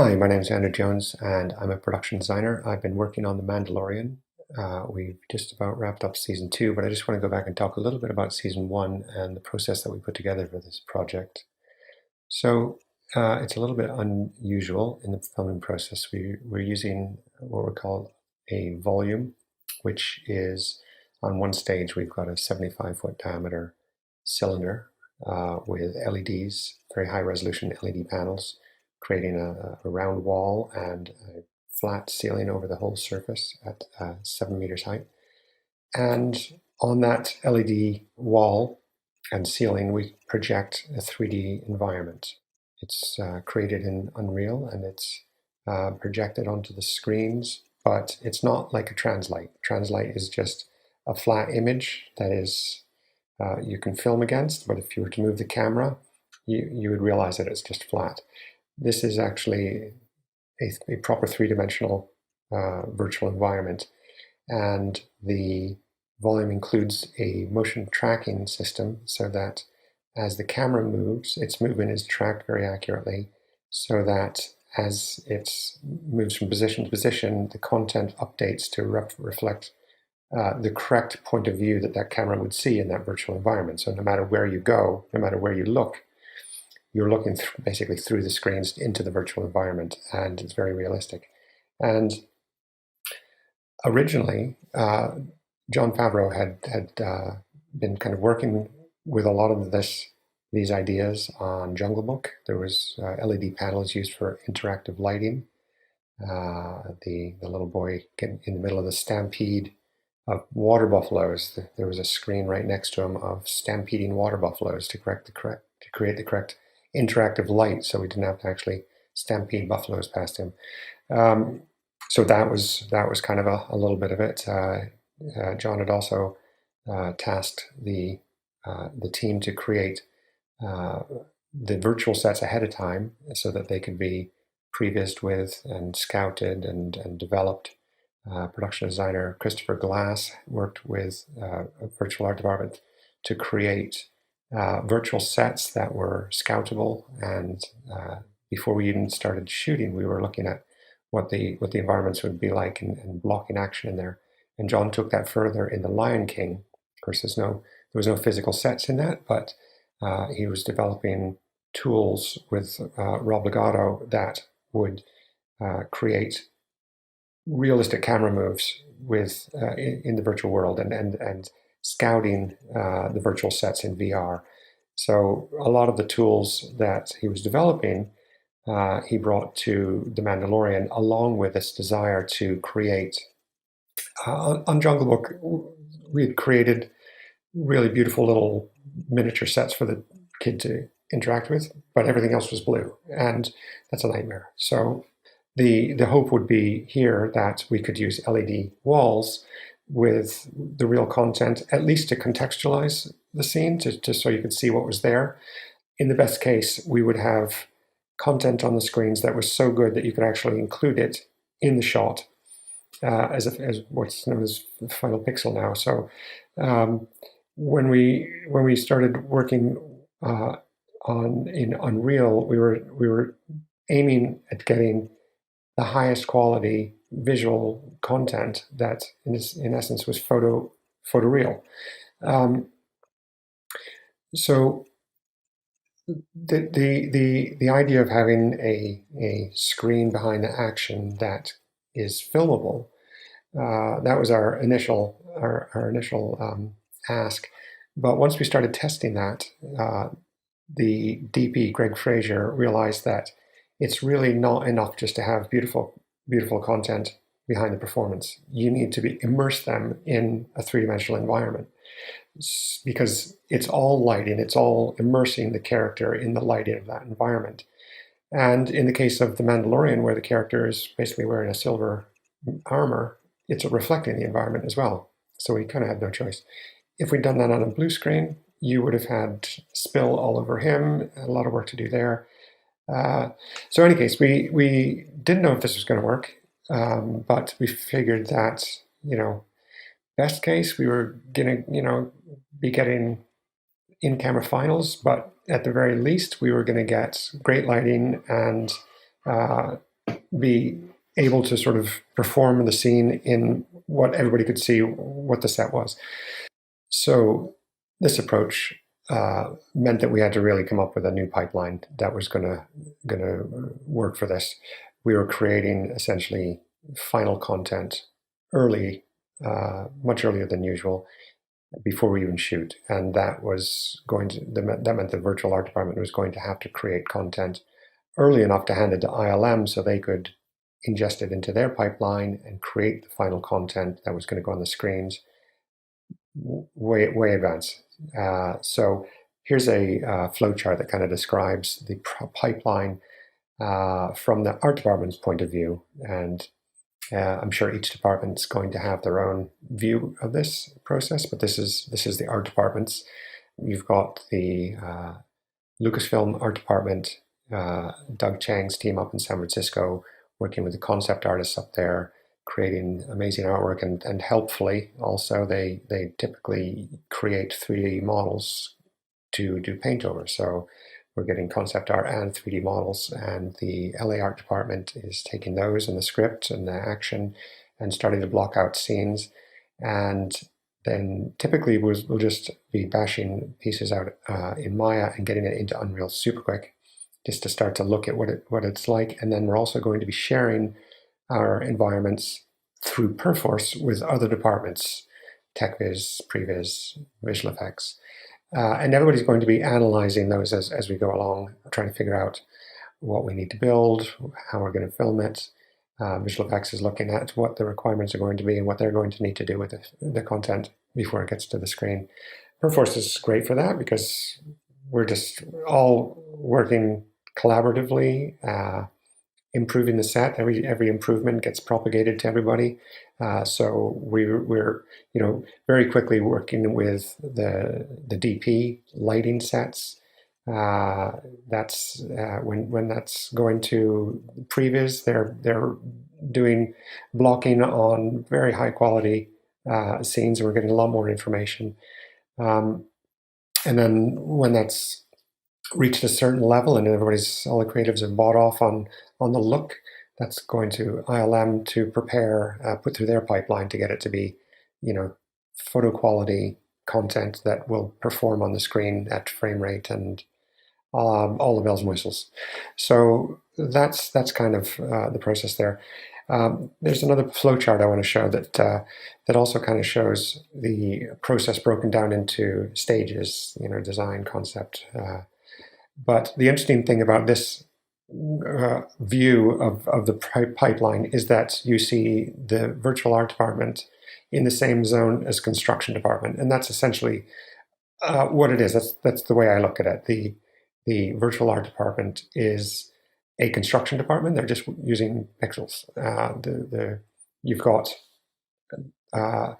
Hi, my name is Andrew Jones, and I'm a production designer. I've been working on The Mandalorian. Uh, we've just about wrapped up season two, but I just want to go back and talk a little bit about season one and the process that we put together for this project. So uh, it's a little bit unusual in the filming process. We, we're using what we call a volume, which is on one stage, we've got a 75 foot diameter cylinder uh, with LEDs, very high resolution LED panels creating a, a, round wall and a flat ceiling over the whole surface at uh, seven meters height. And on that LED wall and ceiling, we project a 3D environment. It's uh, created in Unreal and it's uh, projected onto the screens, but it's not like a Translite. Translite is just a flat image that is uh, you can film against, but if you were to move the camera, you, you would realize that it's just flat. This is actually a, a proper three-dimensional uh, virtual environment. And the volume includes a motion tracking system so that as the camera moves, its movement is tracked very accurately so that as it moves from position to position, the content updates to re reflect uh, the correct point of view that that camera would see in that virtual environment. So no matter where you go, no matter where you look, you're looking th basically through the screens into the virtual environment, and it's very realistic. And originally, uh, Jon Favreau had had uh, been kind of working with a lot of this these ideas on Jungle Book. There was uh, LED panels used for interactive lighting. Uh, the the little boy in the middle of the stampede of water buffaloes. There was a screen right next to him of stampeding water buffaloes to correct the correct to create the correct interactive light, so we didn't have to actually stampede buffaloes past him. Um, so that was that was kind of a, a little bit of it. Uh, uh, Jon had also uh, tasked the uh, the team to create uh, the virtual sets ahead of time so that they could be prevised with and scouted and, and developed. Uh, production designer Christopher Glass worked with a virtual art department to create uh, virtual sets that were scoutable. And uh, before we even started shooting, we were looking at what the what the environments would be like and, and blocking action in there. And John took that further in the Lion King. Of course, there's no there was no physical sets in that, but uh, he was developing tools with uh, Rob Legato that would uh, create realistic camera moves with in, in, the virtual world and and and scouting uh, the virtual sets in VR. So a lot of the tools that he was developing, uh, he brought to The Mandalorian, along with this desire to create. Uh, on Jungle Book, we had created really beautiful little miniature sets for the kid to interact with, but everything else was blue, and that's a nightmare. So the the hope would be here that we could use LED walls with the real content, at least to contextualize the scene, to, to so you could see what was there. In the best case, we would have content on the screens that was so good that you could actually include it in the shot uh, as, a, as what's known as the final pixel now. So um, when we when we started working uh, on in Unreal, we were we were aiming at getting the highest quality visual content that in, in essence was photo photoreal. Um, so the, the, the, the idea of having a, a screen behind the action that is filmable, uh, that was our initial, our, our initial um, ask. But once we started testing that, uh, the DP, Greg Fraser, realized that it's really not enough just to have beautiful, beautiful content behind the performance. You need to be immerse them in a three-dimensional environment because it's all lighting, it's all immersing the character in the lighting of that environment. And in the case of The Mandalorian, where the character is basically wearing a silver armor, it's reflecting the environment as well. So we kind of had no choice. If we'd done that on a blue screen, you would have had spill all over him, a lot of work to do there. Uh, so in any case, we, we didn't know if this was going to work, um, but we figured that, you know, best case, we were going to, you know, be getting in-camera finals, but at the very least, we were going to get great lighting and uh, be able to sort of perform the scene in what everybody could see what the set was. So this approach uh, meant that we had to really come up with a new pipeline that was going to going to work for this. We were creating essentially final content early, uh, much earlier than usual, before we even shoot, and that was going to that meant the virtual art department was going to have to create content early enough to hand it to ILM so they could ingest it into their pipeline and create the final content that was going to go on the screens way way advanced. Uh, so here's a uh, flowchart that kind of describes the pipeline uh, from the art department's point of view, and uh, I'm sure each department's going to have their own view of this process. But this is this is the art department's. You've got the uh, Lucasfilm art department, uh, Doug Chang's team up in San Francisco, working with the concept artists up there creating amazing artwork and, and helpfully also they they typically create 3D models to do paint over. So we're getting concept art and 3D models and the LA art department is taking those and the script and the action and starting to block out scenes and then typically we'll, we'll just be bashing pieces out uh, in Maya and getting it into Unreal super quick just to start to look at what it what it's like and then we're also going to be sharing our environments through Perforce with other departments, TechViz, Previs, Visual Effects. Uh, and everybody's going to be analyzing those as, as we go along, trying to figure out what we need to build, how we're going to film it. Uh, Visual Effects is looking at what the requirements are going to be and what they're going to need to do with the, the content before it gets to the screen. Perforce is great for that because we're just all working collaboratively. Uh, improving the set. Every every improvement gets propagated to everybody. Uh, so we, we're you know very quickly working with the the DP lighting sets. Uh, that's uh, when when that's going to previs. They're they're doing blocking on very high quality uh, scenes. We're getting a lot more information. Um, and then when that's reached a certain level and everybody's all the creatives have bought off on on the look that's going to ILM to prepare uh, put through their pipeline to get it to be you know photo quality content that will perform on the screen at frame rate and um, all the bells and whistles. So that's that's kind of uh, the process there. Um, there's another flowchart I want to show that uh, that also kind of shows the process broken down into stages, you know, design, concept, uh, but the interesting thing about this uh, view of, of the pipeline is that you see the virtual art department in the same zone as construction department, and that's essentially uh, what it is. That's that's the way I look at it. The the virtual art department is a construction department. They're just using pixels. Uh, the the you've got uh,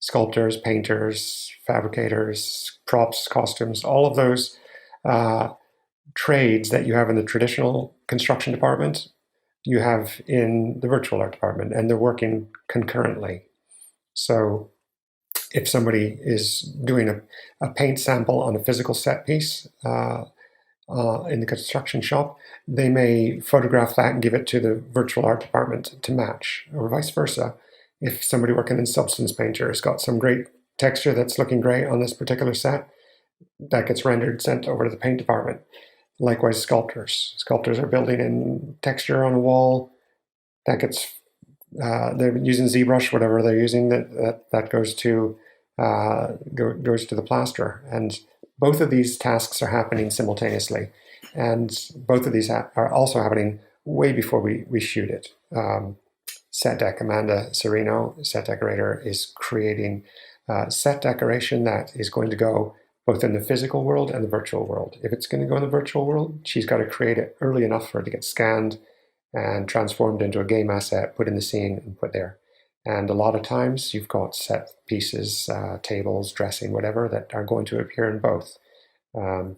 sculptors, painters, fabricators, props, costumes, all of those uh, trades that you have in the traditional construction department, you have in the virtual art department, and they're working concurrently. So if somebody is doing a, a paint sample on a physical set piece uh, uh, in the construction shop, they may photograph that and give it to the virtual art department to match, or vice versa. If somebody working in Substance Painter has got some great texture that's looking great on this particular set, that gets rendered, sent over to the paint department. Likewise, sculptors. Sculptors are building in texture on a wall. That gets uh, they're using ZBrush, whatever they're using. That that, that goes to uh, go, goes to the plaster, and both of these tasks are happening simultaneously, and both of these ha- are also happening way before we we shoot it. Um, set deck Amanda Serino, set decorator, is creating uh, set decoration that is going to go both in the physical world and the virtual world. If it's going to go in the virtual world, she's got to create it early enough for it to get scanned and transformed into a game asset, put in the scene, and put there. And a lot of times you've got set pieces, uh, tables, dressing, whatever, that are going to appear in both. Um,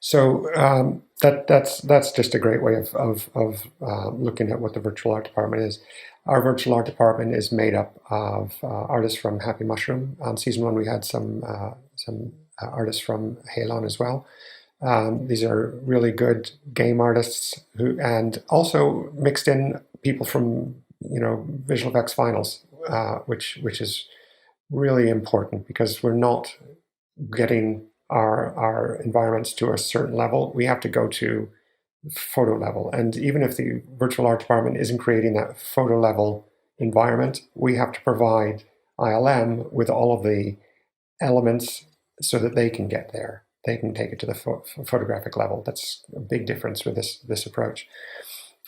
so um, that that's that's just a great way of of, of uh, looking at what the virtual art department is. Our virtual art department is made up of uh, artists from Happy Mushroom. On season one, we had some uh, some uh, artists from Halon as well. Um, these are really good game artists who, and also mixed in people from you know visual effects finals, uh, which which is really important because we're not getting our our environments to a certain level. We have to go to photo level, and even if the virtual art department isn't creating that photo level environment, we have to provide ILM with all of the elements so that they can get there. They can take it to the pho- photographic level. That's a big difference with this this approach.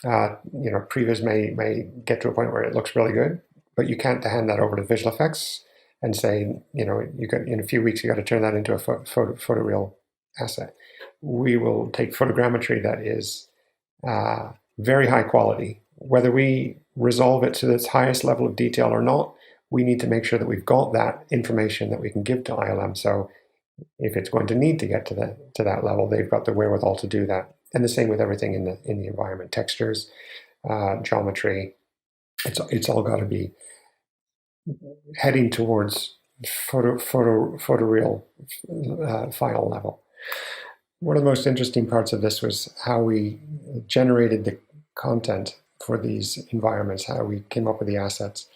Uh, you know, previs may may get to a point where it looks really good, but you can't hand that over to visual effects and say, you know, you got in a few weeks you got to turn that into a photo, photo photoreal asset. We will take photogrammetry that is uh, very high quality. Whether we resolve it to its highest level of detail or not, we need to make sure that we've got that information that we can give to ILM. So if it's going to need to get to that to that level, they've got the wherewithal to do that. And the same with everything in the in the environment, textures, uh, geometry. It's it's all got to be heading towards photo photo photoreal uh, final level. One of the most interesting parts of this was how we generated the content for these environments, how we came up with the assets.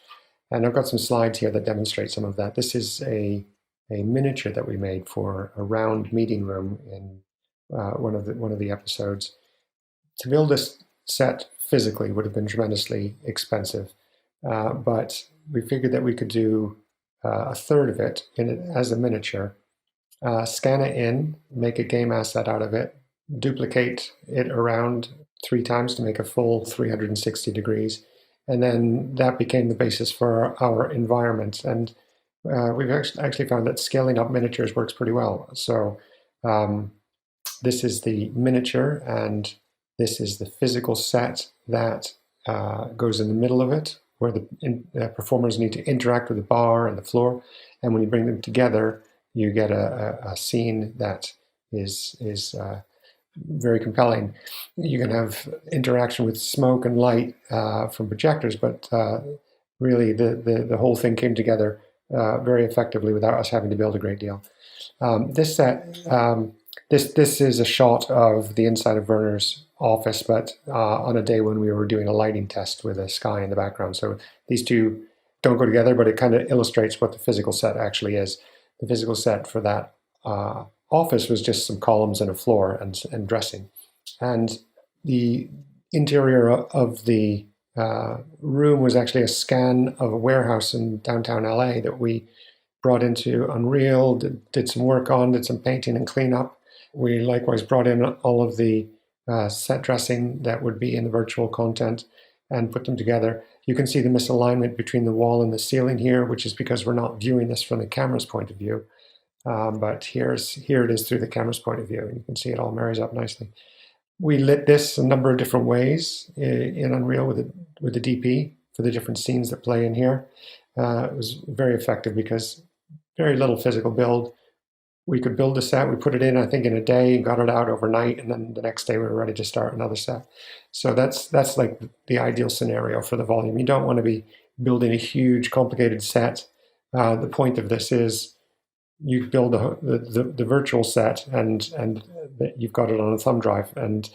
And I've got some slides here that demonstrate some of that. This is a, a miniature that we made for a round meeting room in uh, one of the one of the episodes. To build this set physically would have been tremendously expensive, uh, but we figured that we could do uh, a third of it in it as a miniature, uh, scan it in, make a game asset out of it, duplicate it around three times to make a full 360 degrees, and then that became the basis for our environment. And uh, we've actually found that scaling up miniatures works pretty well. So um, this is the miniature, and this is the physical set that uh, goes in the middle of it, where the in, uh, performers need to interact with the bar and the floor. And when you bring them together, you get a, a, a scene that is is uh, very compelling. You can have interaction with smoke and light uh, from projectors, but uh, really the, the, the, whole thing came together uh, very effectively without us having to build a great deal. Um, this set, um, this this is a shot of the inside of Werner's office, but uh, on a day when we were doing a lighting test with a sky in the background. So these two don't go together, but it kind of illustrates what the physical set actually is. The physical set for that uh, office was just some columns and a floor and, and dressing. And the interior of the uh, room was actually a scan of a warehouse in downtown LA that we brought into Unreal, did, did some work on, did some painting and cleanup. We likewise brought in all of the uh, set dressing that would be in the virtual content and put them together. You can see the misalignment between the wall and the ceiling here, which is because we're not viewing this from the camera's point of view. Um, but here's here it is through the camera's point of view, and you can see it all marries up nicely. We lit this a number of different ways in Unreal with the, with the DP for the different scenes that play in here. Uh, it was very effective because very little physical build. We could build a set, we put it in, I think, in a day, and got it out overnight, and then the next day we were ready to start another set. So that's that's like the ideal scenario for the volume. You don't want to be building a huge, complicated set. Uh, the point of this is you build the, the virtual set and and you've got it on a thumb drive and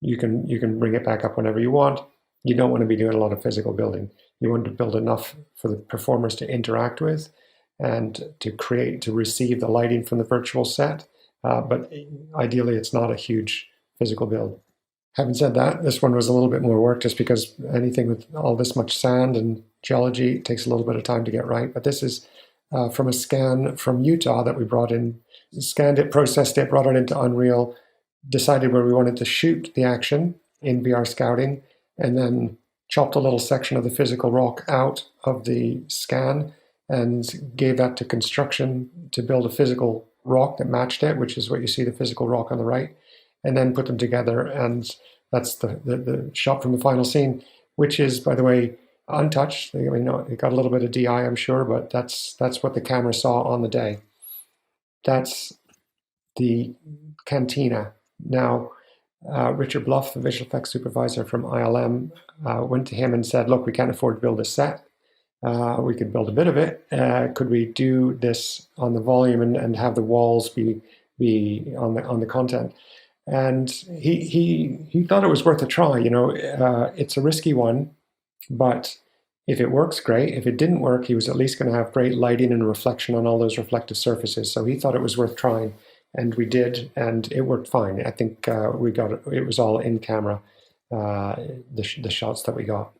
you can you can bring it back up whenever you want. You don't want to be doing a lot of physical building. You want to build enough for the performers to interact with and to create to receive the lighting from the virtual set. Uh, but ideally, it's not a huge physical build. Having said that, this one was a little bit more work just because anything with all this much sand and geology takes a little bit of time to get right. But this is uh, from a scan from Utah that we brought in, scanned it, processed it, brought it into Unreal, decided where we wanted to shoot the action in VR Scouting, and then chopped a little section of the physical rock out of the scan and gave that to construction to build a physical rock that matched it, which is what you see the physical rock on the right, and then put them together. And that's the, the, the shot from the final scene, which is, by the way, untouched. I mean, it got a little bit of DI, I'm sure, but that's that's what the camera saw on the day. That's the cantina. Now, uh, Richard Bluff, the visual effects supervisor from ILM, uh, went to him and said, "Look, we can't afford to build a set. Uh, we could build a bit of it. Uh, could we do this on the volume and, and have the walls be be on the on the content. And he he he thought it was worth a try. You know, uh, it's a risky one, but if it works, great. If it didn't work, he was at least going to have great lighting and reflection on all those reflective surfaces. So he thought it was worth trying, and we did, and it worked fine. I think uh, we got it, it was all in camera, uh, the, sh- the shots that we got.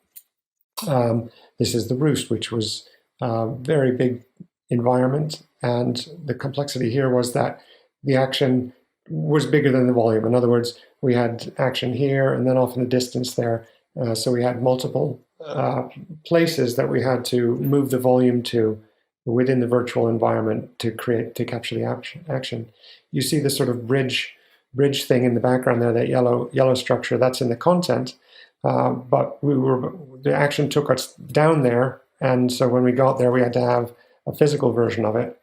Um, this is the roost, which was a very big environment, and the complexity here was that the action was bigger than the volume. In other words, we had action here and then off in the distance there. Uh, so we had multiple uh, places that we had to move the volume to within the virtual environment to create to capture the action. action. You see this sort of bridge bridge thing in the background there, that yellow yellow structure. That's in the content, uh, but we were the action took us down there, and so when we got there, we had to have a physical version of it,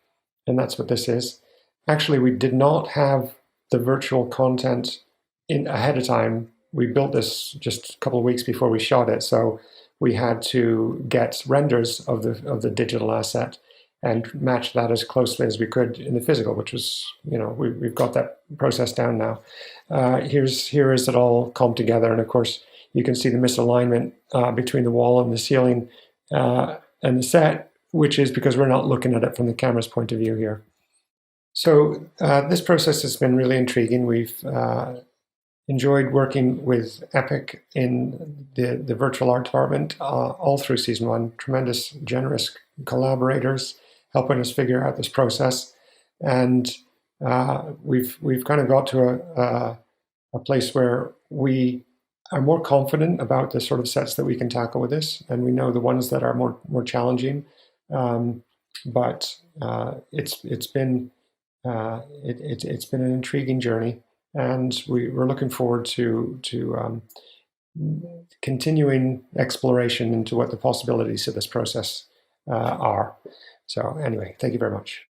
and that's what this is. Actually, we did not have the virtual content in ahead of time. We built this just a couple of weeks before we shot it, so we had to get renders of the of the digital asset and match that as closely as we could in the physical, which was you know we, we've got that process down now. Uh, here's here is it all come together, and of course you can see the misalignment uh, between the wall and the ceiling uh, and the set, which is because we're not looking at it from the camera's point of view here. So uh, this process has been really intriguing. We've uh, enjoyed working with Epic in the, the virtual art department uh, all through season one. Tremendous, generous collaborators helping us figure out this process, and uh, we've we've kind of got to a, a, a place where we are more confident about the sort of sets that we can tackle with this, and we know the ones that are more more challenging. Um, but uh, it's it's been uh, it, it, has been an intriguing journey, and we, we're looking forward to to um, continuing exploration into what the possibilities of this process uh, are. So, anyway, thank you very much.